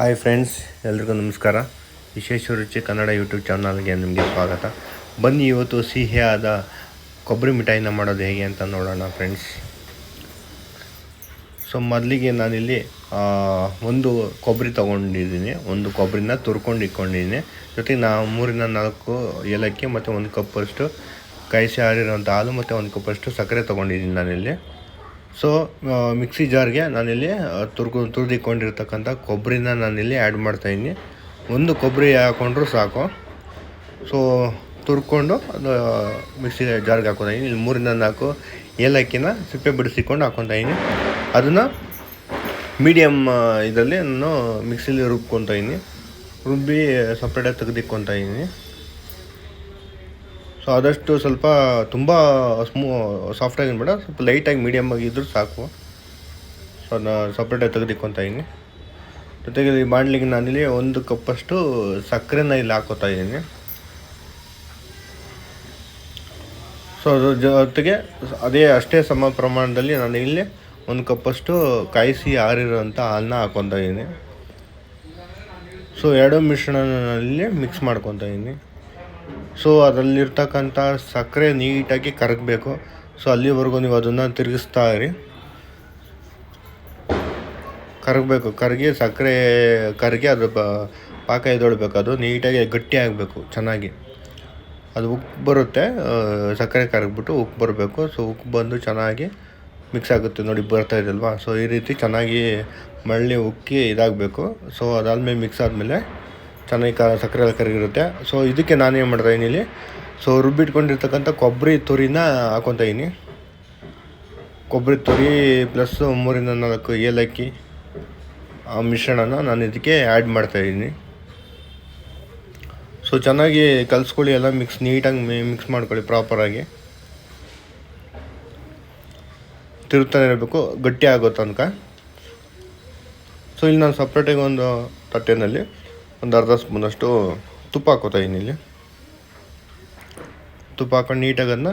Hi friends ಎಲ್ರಿಗೂ ನಮಸ್ಕಾರ. ವಿಶೇಷ ರುಚಿ ಕನ್ನಡ ಯೂಟ್ಯೂಬ್ ಚಾನಲ್ಗೆ ನಿಮಗೆ ಸ್ವಾಗತ. ಬನ್ನಿ ಇವತ್ತು ಸಿಹಿಯಾದ ಕೊಬ್ಬರಿ ಮಿಠಾಯಿನ ಮಾಡೋದು ಹೇಗೆ ಅಂತ ನೋಡೋಣ ಫ್ರೆಂಡ್ಸ್ ಸೊ ಮೊದಲಿಗೆ ನಾನಿಲ್ಲಿ ಒಂದು ಕೊಬ್ಬರಿ ತೊಗೊಂಡಿದ್ದೀನಿ. ಒಂದು ಕೊಬ್ಬರಿನ ತುರ್ಕೊಂಡು ಇಟ್ಕೊಂಡಿದ್ದೀನಿ. ಜೊತೆಗೆ ನಾ ಮೂರಿನ ನಾಲ್ಕು ಏಲಕ್ಕಿ ಮತ್ತು ಒಂದು ಕಪ್ಪಷ್ಟು ಕಾಯಿಸಿ ಆರಿರೋಂಥ ಹಾಲು ಮತ್ತು ಒಂದು ಕಪ್ಪಷ್ಟು ಸಕ್ಕರೆ ತೊಗೊಂಡಿದ್ದೀನಿ ನಾನಿಲ್ಲಿ. ಸೊ ಮಿಕ್ಸಿ ಜಾರ್ಗೆ ನಾನಿಲ್ಲಿ ತುರ್ಕು ತುರಿದಿಕೊಂಡಿರ್ತಕ್ಕಂಥ ಕೊಬ್ಬರಿನ ನಾನಿಲ್ಲಿ ಆ್ಯಡ್ ಮಾಡ್ತಾಯಿದ್ದೀನಿ ಒಂದು ಕೊಬ್ಬರಿ ಹಾಕ್ಕೊಂಡ್ರು ಸಾಕು. ಸೊ ತುರ್ಕೊಂಡು ಅದು ಮಿಕ್ಸಿ ಜಾರ್ಗೆ ಹಾಕೊತಾಯಿದ್ದೀನಿ ಇಲ್ಲಿ ಮೂರಿಂದ ನಾಲ್ಕು ಏಲಕ್ಕಿನ ಸಿಪ್ಪೆ ಬಿಡಿಸಿಕೊಂಡು ಹಾಕ್ಕೊತಾಯಿದ್ದೀನಿ ಅದನ್ನು ಮೀಡಿಯಮ್ ಇದರಲ್ಲಿ ನಾನು ಮಿಕ್ಸಿಲಿ ರುಬ್ಕೊತಾಯಿದ್ದೀನಿ ರುಬ್ಬಿ ಸಪ್ರೇಟಾಗಿ ತೆಗೆದಿಕ್ಕೊತಾ ಇದ್ದೀನಿ ಸೊ ಆದಷ್ಟು ಸ್ವಲ್ಪ ತುಂಬ ಸ್ಮೂ ಸಾಫ್ಟಾಗಿ ಬೇಡ ಸ್ವಲ್ಪ ಲೈಟಾಗಿ ಮೀಡಿಯಮ್ ಆಗಿದ್ದರೂ ಸಾಕು. ಸೊ ಅದನ್ನ ಸಪ್ರೇಟಾಗಿ ತೆಗೆದಿಕ್ಕೊತಾ ಇದ್ದೀನಿ. ಜೊತೆಗೆ ಈ ಬಾಣ್ಲಿಗೆ ನಾನಿಲ್ಲಿ ಒಂದು ಕಪ್ಪಷ್ಟು ಸಕ್ಕರೆನ ಇಲ್ಲಿ ಹಾಕೋತಾ ಇದ್ದೀನಿ. ಸೊ ಅದ್ರ ಜೊತೆಗೆ ಅದೇ ಅಷ್ಟೇ ಸಮ ಪ್ರಮಾಣದಲ್ಲಿ ನಾನು ಇಲ್ಲಿ ಒಂದು ಕಪ್ಪಷ್ಟು ಕಾಯಿಸಿ ಆರಿರೋಂಥ ಹಾಲನ್ನ ಹಾಕ್ಕೊತಾ ಇದ್ದೀನಿ. ಸೊ ಎರಡು ಮಿಶ್ರಣನಲ್ಲಿ ಮಿಕ್ಸ್ ಮಾಡ್ಕೊತಾ ಇದ್ದೀನಿ. ಸೊ ಅದರಲ್ಲಿರ್ತಕ್ಕಂಥ ಸಕ್ಕರೆ ನೀಟಾಗಿ ಕರಗಬೇಕು. ಸೊ ಅಲ್ಲಿವರೆಗೂ ನೀವು ಅದನ್ನು ತಿರುಗಿಸ್ತಾ ಇರಿ. ಕರಗಬೇಕು. ಕರಗಿ ಸಕ್ಕರೆ ಕರಗಿ ಅದು ಬ ಪಾಕ ಎದ್ದೊಳ್ಬೇಕು ಅದು ನೀಟಾಗಿ ಗಟ್ಟಿ ಆಗಬೇಕು, ಚೆನ್ನಾಗಿ. ಅದು ಉಪ್ಪು ಬರುತ್ತೆ. ಸಕ್ಕರೆ ಕರಗ್ಬಿಟ್ಟು ಉಪ್ಪು ಬರಬೇಕು. ಸೊ ಉಪ್ಪು ಬಂದು ಚೆನ್ನಾಗಿ ಮಿಕ್ಸ್ ಆಗುತ್ತೆ. ನೋಡಿ ಬರ್ತಾ ಇದೆಯಲ್ವಾ? ಸೊ ಈ ರೀತಿ ಚೆನ್ನಾಗಿ ಮಳ್ಳಿ ಉಕ್ಕಿ ಇದಾಗಬೇಕು. ಸೊ ಅದಾದಮೇಲೆ ಮಿಕ್ಸ್ ಆದಮೇಲೆ ಚೆನ್ನಾಗಿ ಕ ಸಕ್ಕರೆ ಎಲ್ಲ ಕರಗಿರುತ್ತೆ ಸೊ ಇದಕ್ಕೆ ನಾನೇನು ಮಾಡ್ತಾ ಇಲ್ಲಿ? ಸೊ ರುಬ್ಬಿಟ್ಕೊಂಡಿರ್ತಕ್ಕಂಥ ಕೊಬ್ಬರಿ ತುರಿನ ಹಾಕೊತಾ ಇದ್ದೀನಿ ಕೊಬ್ಬರಿ ತುರಿ ಪ್ಲಸ್ ಮೂರಿಂದ ನಾಲ್ಕು ಏಲಕ್ಕಿ, ಆ ಮಿಶ್ರಣನ ನಾನು ಇದಕ್ಕೆ ಆ್ಯಡ್ ಮಾಡ್ತಾ ಇದ್ದೀನಿ ಸೊ ಚೆನ್ನಾಗಿ ಕಲಿಸ್ಕೊಳ್ಳಿ, ಎಲ್ಲ ಮಿಕ್ಸ್ ನೀಟಾಗಿ ಮಿಕ್ಸ್ ಮಾಡ್ಕೊಳ್ಳಿ ಪ್ರಾಪರಾಗಿ ತಿರುತ್ತಾನೆ ಇರಬೇಕು, ಗಟ್ಟಿ ಆಗೋ ತನಕ. ಸೊ ಇಲ್ಲಿ ನಾನು ಸಪ್ರೇಟಾಗಿ ಒಂದು ತಟ್ಟೆನಲ್ಲಿ ಒಂದು ಅರ್ಧ ಸ್ಪೂನಷ್ಟು ತುಪ್ಪ ಹಾಕೋತಾ ಇದ್ದೀನಿ ಇಲ್ಲಿ. ತುಪ್ಪ ಹಾಕೊಂಡು ನೀಟಾಗಿ ಅದನ್ನ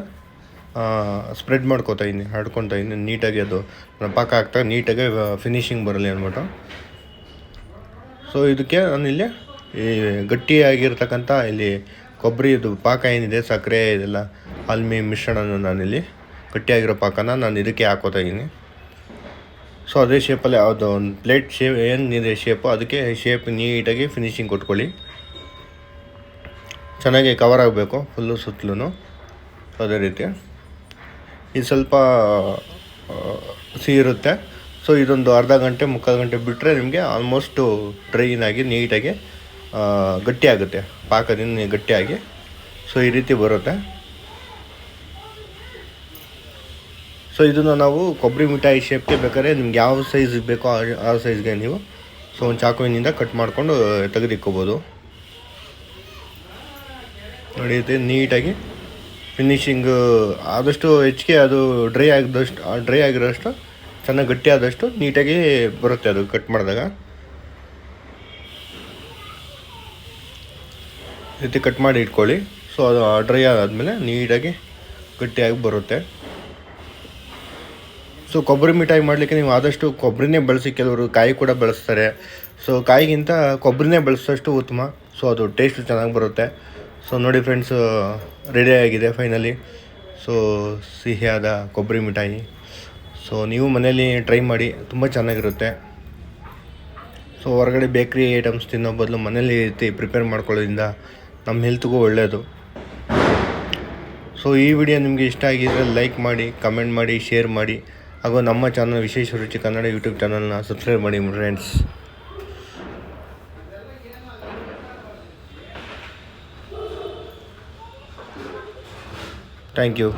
ಸ್ಪ್ರೆಡ್ ಮಾಡ್ಕೋತಾ ಇದ್ದೀನಿ ಹಡ್ಕೊತಾ ಇದ್ದೀನಿ ನೀಟಾಗಿ ಅದು ನಾನು ಪಾಕ ಹಾಕ್ತಾ ನೀಟಾಗಿ ಫಿನಿಶಿಂಗ್ ಬರಲಿ ಅಂದ್ಬಿಟ್ಟು ಸೊ ಇದಕ್ಕೆ ನಾನಿಲ್ಲಿ ಈ ಗಟ್ಟಿಯಾಗಿರ್ತಕ್ಕಂಥ ಇಲ್ಲಿ ಕೊಬ್ಬರಿ, ಇದು ಪಾಕ ಏನಿದೆ, ಸಕ್ಕರೆ, ಇದೆಲ್ಲ, ಅಲ್ಮಿ, ಮಿಶ್ರಣನ ನಾನಿಲ್ಲಿ ಗಟ್ಟಿಯಾಗಿರೋ ಪಾಕನ ನಾನು ಇದಕ್ಕೆ ಹಾಕೋತಾ ಇದ್ದೀನಿ ಸೊ ಅದೇ ಶೇಪಲ್ಲಿ ಯಾವುದು ಒಂದು ಪ್ಲೇಟ್ ಶೇಪ್ ಏನಿದೆ ಶೇಪು ಅದಕ್ಕೆ ಶೇಪ್ ನೀಟಾಗಿ ಫಿನಿಶಿಂಗ್ ಕೊಟ್ಕೊಳ್ಳಿ. ಚೆನ್ನಾಗಿ ಕವರ್ ಆಗಬೇಕು ಫುಲ್ಲು ಸುತ್ತಲೂ ಅದೇ ರೀತಿ. ಇದು ಸ್ವಲ್ಪ ಸಿಹಿ ಇರುತ್ತೆ. ಸೊ ಇದೊಂದು ಅರ್ಧ ಗಂಟೆ, ಮುಕ್ಕಾಲು ಗಂಟೆ ಬಿಟ್ಟರೆ ನಿಮಗೆ ಆಲ್ಮೋಸ್ಟು ಡ್ರೈನಾಗಿ ನೀಟಾಗಿ ಗಟ್ಟಿಯಾಗುತ್ತೆ. ಗಟ್ಟಿ ಪಾಕದಿಂದ ಗಟ್ಟಿಯಾಗಿ. ಸೊ ಈ ರೀತಿ ಬರುತ್ತೆ. ಸೊ ಇದನ್ನು ನಾವು ಕೊಬ್ಬರಿ ಮಿಠಾಯಿ ಶೇಪ್ಗೆ ಬೇಕಾದ್ರೆ ನಿಮ್ಗೆ ಯಾವ ಸೈಜ್ ಬೇಕೋ ಆ- ಸೈಜ್ಗೆ ನೀವು ಸೊ ಒಂದು ಚಾಕುವಿನಿಂದ ಕಟ್ ಮಾಡಿಕೊಂಡು ತೆಗೆದಿಕ್ಕೋಬೋದು. ನೋಡಿ ನೀಟಾಗಿ ಫಿನಿಷಿಂಗ್ ಆದಷ್ಟು ಹೆಚ್ಚಿಗೆ ಅದು ಡ್ರೈ ಆಗಿದಷ್ಟು ಡ್ರೈ ಆಗಿರೋಷ್ಟು ಚೆನ್ನಾಗಿ ಗಟ್ಟಿ ಆದಷ್ಟು ನೀಟಾಗಿ ಬರುತ್ತೆ ಅದು ಕಟ್ ಮಾಡಿದಾಗ. ರೀತಿ ಕಟ್ ಮಾಡಿ ಇಟ್ಕೊಳ್ಳಿ. ಸೊ ಅದು ಡ್ರೈ ಆದಮೇಲೆ ನೀಟಾಗಿ ಗಟ್ಟಿಯಾಗಿ ಬರುತ್ತೆ. ಸೊ ಕೊಬ್ಬರಿ ಮಿಠಾಯಿ ಮಾಡಲಿಕ್ಕೆ ನೀವು ಆದಷ್ಟು ಕೊಬ್ಬರಿನೇ ಬಳಸಿ, ಕೆಲವರು ಕಾಯಿ ಕೂಡ ಬಳಸ್ತಾರೆ. ಸೊ ಕಾಯಿಗಿಂತ ಕೊಬ್ಬರಿನೇ ಬಳಸೋಷ್ಟು ಉತ್ತಮ. ಸೊ ಅದು ಟೇಸ್ಟ್ ಚೆನ್ನಾಗಿ ಬರುತ್ತೆ. ಸೊ ನೋಡಿ ಫ್ರೆಂಡ್ಸ್ ರೆಡಿ ಆಗಿದೆ ಫೈನಲಿ ಸೊ ಸಿಹಿಯಾದ ಕೊಬ್ಬರಿ ಮಿಠಾಯಿ. ಸೊ ನೀವು ಮನೇಲಿ ಟ್ರೈ ಮಾಡಿ, ತುಂಬ ಚೆನ್ನಾಗಿರುತ್ತೆ. ಸೊ ಹೊರಗಡೆ ಬೇಕ್ರಿ ಐಟಮ್ಸ್ ತಿನ್ನೋ ಬದಲು ಮನೇಲಿ ರೀತಿ ಪ್ರಿಪೇರ್ ಮಾಡ್ಕೊಳ್ಳೋದ್ರಿಂದ ನಮ್ಮ ಹೆಲ್ತ್ಗೂ ಒಳ್ಳೆಯದು ಸೊ ಈ ವಿಡಿಯೋ ನಿಮಗೆ ಇಷ್ಟ ಆಗಿದ್ರೆ ಲೈಕ್ ಮಾಡಿ ಕಮೆಂಟ್ ಮಾಡಿ ಶೇರ್ ಮಾಡಿ. ಹಾಗೂ ನಮ್ಮ ಚಾನಲ್ ವಿಶೇಷ ರುಚಿ ಕನ್ನಡ ಯೂಟ್ಯೂಬ್ ಚಾನಲ್ನ ಸಬ್ಸ್ಕ್ರೈಬ್ ಮಾಡಿ ಫ್ರೆಂಡ್ಸ್ ಥ್ಯಾಂಕ್ ಯು